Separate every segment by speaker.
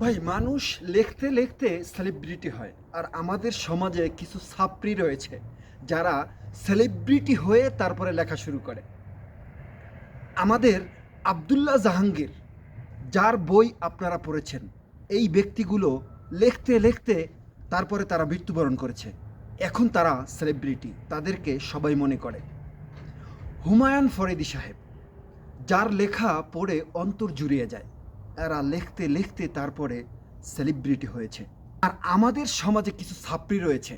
Speaker 1: ভাই, মানুষ লিখতে লিখতে সেলিব্রিটি হয়, আর আমাদের সমাজে কিছু ছাত্রী রয়েছে যারা সেলিব্রিটি হয়ে তারপরে লেখা শুরু করে। আমাদের আবদুল্লাহ জাহাঙ্গীর, যার বই আপনারা পড়েছেন, এই ব্যক্তিগুলো লিখতে লিখতে তারপরে তারা মৃত্যুবরণ করেছে। এখন তারা সেলিব্রিটি তাদেরকে সবাই মনে করে। হুমায়ুন ফরিদি সাহেব, যার লেখা পড়ে অন্তর জুড়িয়ে যায়। এরা লিখতে লিখতে তারপরে সেলিব্রিটি হয়েছে। আর আমাদের সমাজে কিছু ছাত্রী রয়েছে,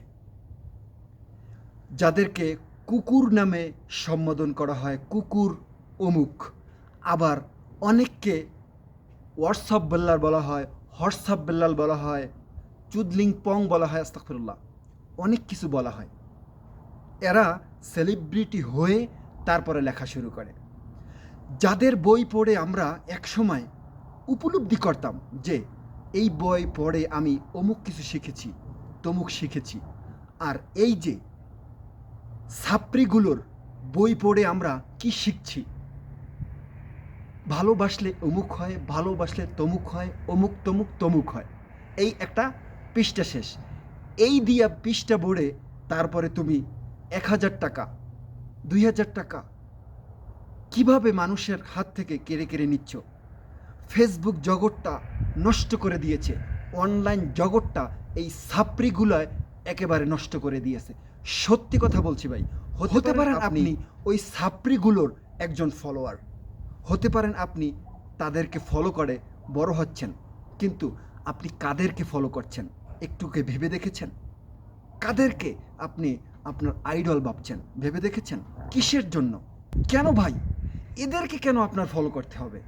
Speaker 1: যাদেরকে কুকুর নামে সম্বোধন করা হয়, কুকুর অমুক। আবার অনেককে হোয়াটসঅ্যাপ বেল্লার বলা হয় হোয়াটসঅ্যাপ বেল্লাল বলা হয়, চুদলিং পং বলা হয় আস্তাকফিরুল্লাহ অনেক কিছু বলা হয়। এরা সেলিব্রিটি হয়ে তারপরে লেখা শুরু করে। যাদের বই পড়ে আমরা একসময় উপলব্ধি করতাম যে, এই বই পড়ে আমি অমুক কিছু শিখেছি, তমুক শিখেছি। আর এই যে ছাত্রীগুলোর বই পড়ে আমরা কি শিখছি? ভালোবাসলে অমুক হয়, ভালোবাসলে তমুক হয়, অমুক তমুক তমুক হয়। এই একটা পৃষ্ঠা শেষ। এই দিয়া পৃষ্ঠা বড়ে তারপরে তুমি এক হাজার টাকা, দুই হাজার টাকা কীভাবে মানুষের হাত থেকে কেড়ে কেড়ে নিচ্ছ? ফেসবুক জগৎটা নষ্ট করে দিয়েছে। অনলাইন জগৎটা এই সাপ্রিগুলায় একেবারে নষ্ট করে দিয়েছে। সত্যি কথা বলছি ভাই হতে পারেন আপনি ওই সাপ্রিগুলোর একজন ফলোয়ার হতে পারেন আপনি তাদেরকে ফলো করে বড় হচ্ছেন কিন্তু আপনি কাদেরকে ফলো করছেন? একটুকে ভেবে দেখেছেন? কাদেরকে আপনি আপনার আইডল ভাবছেন? ভেবে দেখেছেন? কিসের জন্য? কেন ভাই? এদেরকে কেন আপনার ফলো করতে হবে?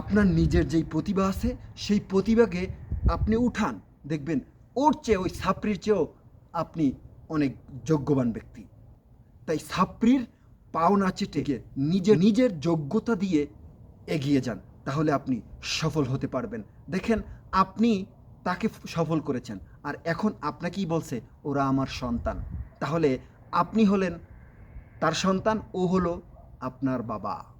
Speaker 1: আপনার নিজের যেই প্রতিভা আছে, সেই প্রতিভাকে আপনি উঠান। দেখবেন ওর চেয়ে, ওই ছাপড়ির চেয়েও আপনি অনেক যোগ্যবান ব্যক্তি। তাই ছাপড়ির পাওনা চেটে গিয়ে নিজের নিজের যোগ্যতা দিয়ে এগিয়ে যান, তাহলে আপনি সফল হতে পারবেন। দেখেন, আপনি তাকে সফল করেছেন, আর এখন আপনাকেই বলছে, ওরা আমার সন্তান। তাহলে আপনি হলেন তার সন্তান, ও হলো আপনার বাবা।